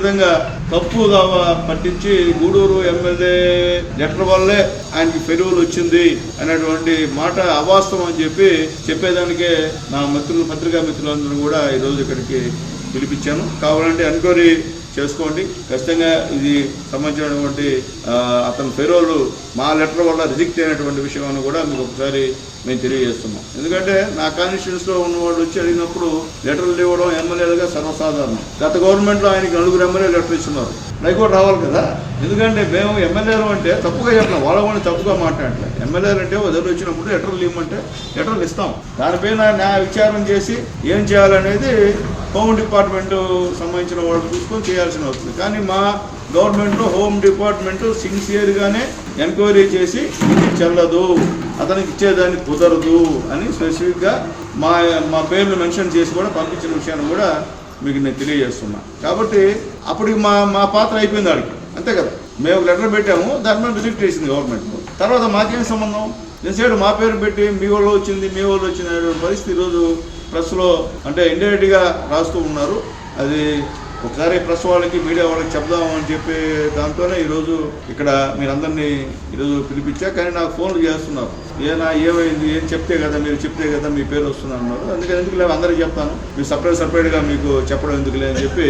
విధంగా తప్పుగా పట్టించి గూడూరు ఎమ్మెల్యే లెటర్ వల్లే ఆయనకి పెరుగులు వచ్చింది అనేటువంటి మాట అవాస్తవం అని చెప్పి చెప్పేదానికే నా మిత్రులు పత్రికా మిత్రులందరూ కూడా ఈరోజు ఇక్కడికి పిలిపించాను. కావాలంటే ఎంక్వైరీ చేసుకోండి. ఖచ్చితంగా ఇది సంబంధించినటువంటి అతని ఫెరోలు మా లెటర్ వల్ల రిజెక్ట్ అయినటువంటి విషయం అని కూడా మీకు ఒకసారి మేము తెలియజేస్తున్నాం. ఎందుకంటే నా కాన్స్టిట్యూన్స్లో ఉన్నవాళ్ళు వచ్చి అడిగినప్పుడు లెటర్లు ఇవ్వడం ఎమ్మెల్యేలుగా సర్వసాధారణం. గత గవర్నమెంట్లో ఆయనకి నలుగురు ఎమ్మెల్యే లెటర్ ఇస్తున్నారు. హైకోర్టు రావాలి కదా? ఎందుకంటే మేము ఎమ్మెల్యేలు అంటే తప్పుగా చెప్పలేం వాళ్ళ వాళ్ళని తప్పుగా మాట్లాడలే. ఎమ్మెల్యేలు అంటే వదిలి వచ్చినప్పుడు లెటర్లు ఇవ్వమంటే లెటర్లు ఇస్తాం. దానిపైన న్యాయ విచారం చేసి ఏం చేయాలనేది హోమ్ డిపార్ట్మెంట్ సంబంధించిన వాళ్ళు చూసుకొని చేయాల్సిన అవుతుంది కానీ మా గవర్నమెంట్లో హోమ్ డిపార్ట్మెంట్ సిన్సియర్గానే ఎంక్వైరీ చేసి ఇది చెల్లదు అతనికి ఇచ్చేదాన్ని కుదరదు అని స్పెసిఫిక్గా మా మా పేర్లు మెన్షన్ చేసి కూడా పంపించిన విషయాన్ని కూడా మీకు నేను తెలియజేస్తున్నా. కాబట్టి అప్పటికి మా మా పాత్ర అయిపోయింది అడిగి అంతే కదా. మేము ఒక లెటర్ పెట్టాము దాని మీద రిజెక్ట్ చేసింది గవర్నమెంట్ తర్వాత మాకేం సంబంధం? నేను సైడ్ మా పేరు పెట్టి మీ వాళ్ళు వచ్చింది మీ వాళ్ళు వచ్చింది అనే పరిస్థితి ఈరోజు ప్రెస్లో అంటే ఇండైరెక్ట్గా రాస్తూ ఉన్నారు. అది ఒకసారి ప్రెస్ వాళ్ళకి మీడియా వాళ్ళకి చెప్దాము అని చెప్పి దాంతోనే ఈరోజు ఇక్కడ మీరందరినీ ఈరోజు పిలిపించా కానీ నాకు ఫోన్లు చేస్తున్నారు. ఏనా ఏమైంది ఏం చెప్తే కదా మీరు చెప్తే కదా మీ పేరు వస్తుంది అన్నారు. అందుకని ఎందుకు లేదు అందరికీ చెప్తాను. మీరు సపరేట్ సపరేట్గా మీకు చెప్పడం ఎందుకు అని చెప్పి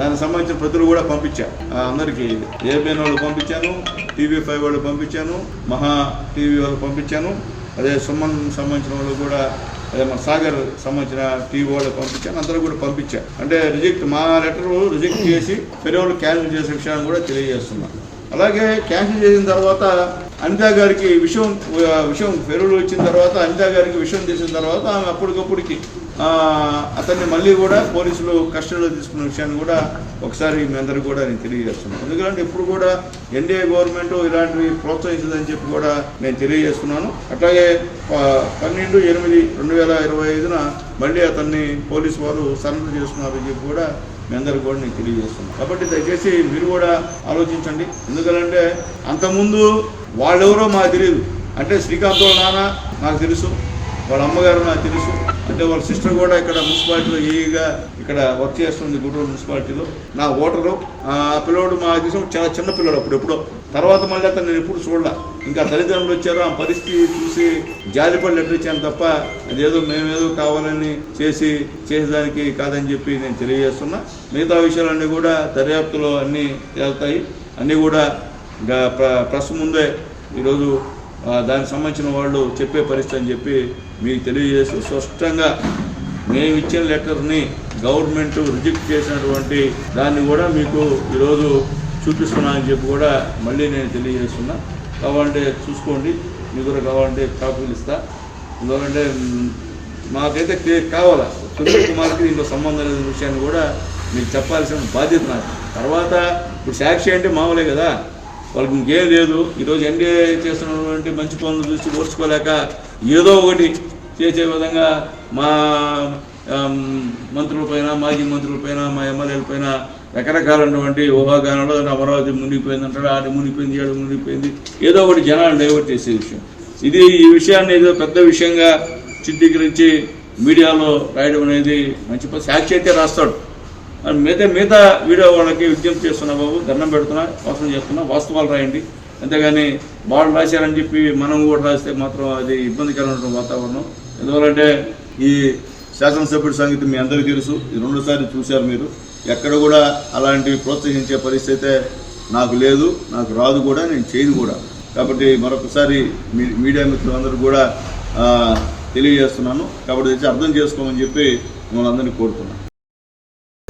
దానికి సంబంధించిన ప్రతులు కూడా పంపించా. అందరికీ ఏబిఎన్ వాళ్ళు పంపించాను టీవీ ఫైవ్ వాళ్ళు పంపించాను మహా టీవీ వాళ్ళు పంపించాను. అదే సుమన్ సంబంధించిన వాళ్ళు కూడా అదే మన సాగర్ సంబంధించిన టీవీ పంపించాను అందరూ కూడా పంపించా అంటే రిజెక్ట్ మా లెటర్ రిజెక్ట్ చేసి వేరే వాళ్ళు క్యాన్సిల్ చేసే విషయాన్ని కూడా తెలియజేస్తున్నాను అలాగే క్యాన్సిల్ చేసిన తర్వాత అనితా గారికి విషయం విషయం పెరువులు వచ్చిన తర్వాత అనితా గారికి విషయం చేసిన తర్వాత ఆమె అప్పటికప్పుడుకి అతన్ని మళ్ళీ కూడా పోలీసులు కస్టడీలో తీసుకున్న విషయాన్ని కూడా ఒకసారి మీ అందరికీ కూడా నేను తెలియజేస్తున్నాను. ఎందుకంటే ఇప్పుడు కూడా ఎన్డీఏ గవర్నమెంట్ ఇలాంటివి ప్రోత్సహించదని చెప్పి కూడా నేను తెలియజేస్తున్నాను. అట్లాగే పన్నెండు ఎనిమిది రెండు వేల ఇరవై ఐదున మళ్ళీ అతన్ని పోలీసు వారు సరెండర్ చేస్తున్నారని చెప్పి కూడా మీ అందరికి కూడా నేను తెలియజేస్తున్నాను. కాబట్టి దయచేసి మీరు కూడా ఆలోచించండి. ఎందుకంటే అంతకుముందు వాళ్ళెవరో మాకు తెలియదు అంటే శ్రీకాంత్ వాళ్ళ నాన్న నాకు తెలుసు. వాళ్ళ అమ్మగారు నాకు తెలుసు. అంటే వాళ్ళ సిస్టర్ కూడా ఇక్కడ మున్సిపాలిటీలో ఈగా ఇక్కడ వర్క్ చేస్తుంది గుంటూరు మున్సిపాలిటీలో. నా ఓటరు. ఆ పిల్లోడు మా దేశం చాలా చిన్న పిల్లడు అప్పుడు ఎప్పుడో. తర్వాత మళ్ళీ అతను నేను ఎప్పుడు చూడలే. ఇంకా తల్లిదండ్రులు వచ్చారు ఆ పరిస్థితి చూసి జాలిపడి లెటర్ ఇచ్చాను తప్ప అదేదో మేమేదో కావాలని చేసి చేసేదానికి కాదని చెప్పి నేను తెలియజేస్తున్నా. మిగతా విషయాలన్నీ కూడా దర్యాప్తులో అన్నీ తేలుతాయి. అన్నీ కూడా ఇంకా ప్ర- ప్రెస్ ముందే ఈరోజు దానికి సంబంధించిన వాళ్ళు చెప్పే పరిస్థితి అని చెప్పి మీకు తెలియజేస్తూ స్పష్టంగా మేము ఇచ్చిన లెటర్ని గవర్నమెంట్ రిజెక్ట్ చేసినటువంటి దాన్ని కూడా మీకు ఈరోజు చూపిస్తున్నా అని చెప్పి కూడా మళ్ళీ నేను తెలియజేస్తున్నా. కావాలంటే చూసుకోండి. మీకు కూడా కావాలంటే కాపీలు ఇస్తా. ఎందుకంటే మాకైతే క్లియర్ కావాలా? సునీల్ కుమార్కి దీంట్లో సంబంధం లేని విషయాన్ని కూడా మీకు చెప్పాల్సిన బాధ్యత నాకు తర్వాత ఇప్పుడు సాక్షి అంటే మామూలే కదా? వాళ్ళకి ఇంకేం లేదు. ఈరోజు ఎన్డీఏ చేస్తున్నటువంటి మంచి పనులు చూసి ఓర్చుకోలేక ఏదో ఒకటి చేసే విధంగా మా మంత్రులపైన మాజీ మంత్రులపైన మా ఎమ్మెల్యేలపైన రకరకాలైనటువంటి ఊహాగానంలో అమరావతి మునిగిపోయింది అంటారు ఆడ మునిగిపోయింది ఏడు మునిగిపోయింది. ఏదో ఒకటి జనాలు డైవర్ట్ చేసే విషయం. ఇది ఈ విషయాన్ని ఏదో పెద్ద విషయంగా చిత్రీకరించి మీడియాలో రాయడం అనేది మంచి సాక్షి అయితే రాస్తాడు. మిగతా మిగతా వీడియో వాళ్ళకి విజ్ఞప్తి చేస్తున్నా బాబు దండం పెడుతున్నా వాసన చేస్తున్నా వాస్తవాలు రాయండి. అంతేగాని వాళ్ళు రాశారని చెప్పి మనం కూడా రాస్తే మాత్రం అది ఇబ్బందికరమైన వాతావరణం. ఎందువల్లంటే ఈ శాసనసభ్యుడి సంగతి మీ అందరికీ తెలుసు. ఇది రెండోసారి చూశారు మీరు. ఎక్కడ కూడా అలాంటివి ప్రోత్సహించే పరిస్థితి అయితే నాకు లేదు నాకు రాదు కూడా నేను చేయను కూడా. కాబట్టి మరొకసారి మీ మీడియా మిత్రులందరూ కూడా తెలియజేస్తున్నాను. కాబట్టి అర్థం చేసుకోమని చెప్పి మిమ్మల్ని అందరినీ కోరుతున్నాను.